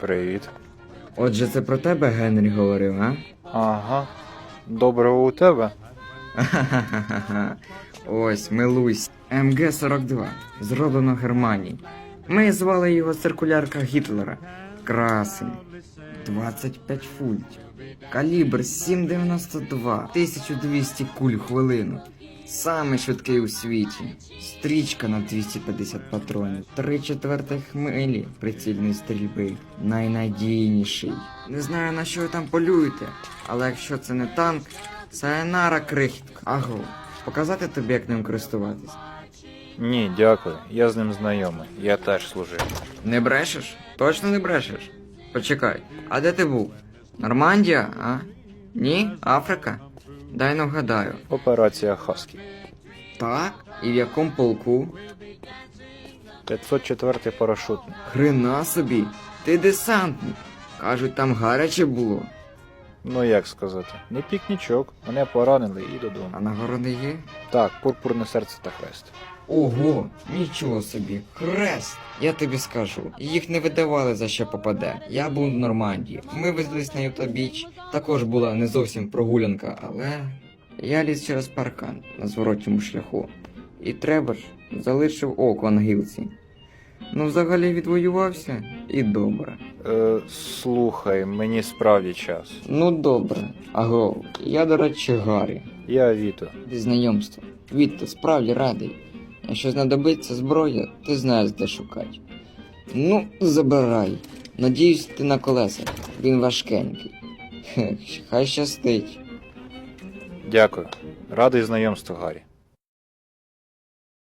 Привіт. Отже, це про тебе Генрі говорив, а? Ага. Доброго у тебе? Ахахахаха. Ось, милуйся. МГ-42. Зроблено в Германії. Ми звали його циркулярка Гітлера. Красень. 25 фунтів. Калібр 7,92. 1200 куль хвилину. Самий швидкий у світі. Стрічка на 250 патронів. Три четвертих милі прицільної стрільби. Найнадійніший. Не знаю на що ви там полюєте, але якщо це не танк, Сайонара крихітка. Аго, показати тобі, як ним користуватись. Ні, дякую. Я з ним знайомий. Я теж служив. Не брешеш? Точно не брешеш? Почекай, а де ти був? Нормандія, а? Ні? Африка? Дай ну вгадаю. Операція Хаскі. Так? І в якому полку? 504 парашутний. Хрена собі, ти десантник. Кажуть, там гаряче було. Ну як сказати, не пікнічок. Мене поранили і додому. А нагороди є? Так, пурпурне серце та хрест. Ого, нічого собі, хрест. Я тобі скажу, їх не видавали за що попаде. Я був в Нормандії. Ми везлись на Юта-Біч. Також була не зовсім прогулянка, але я ліз через паркан на зворотньому шляху. І треба ж, залишив око на гілці. Ну, взагалі відвоювався і добре. Е, слухай, мені справді час. Ну добре. Аго, я, до речі, Гаррі. Я Віто. Зі знайомства. Вітто, справді радий. Якщо знадобиться зброя, ти знаєш, де шукати. Ну, забирай. Надіюсь, ти на колесах. Він важкенький. Хай щастить. Дякую. Радий знайомству, Гаррі.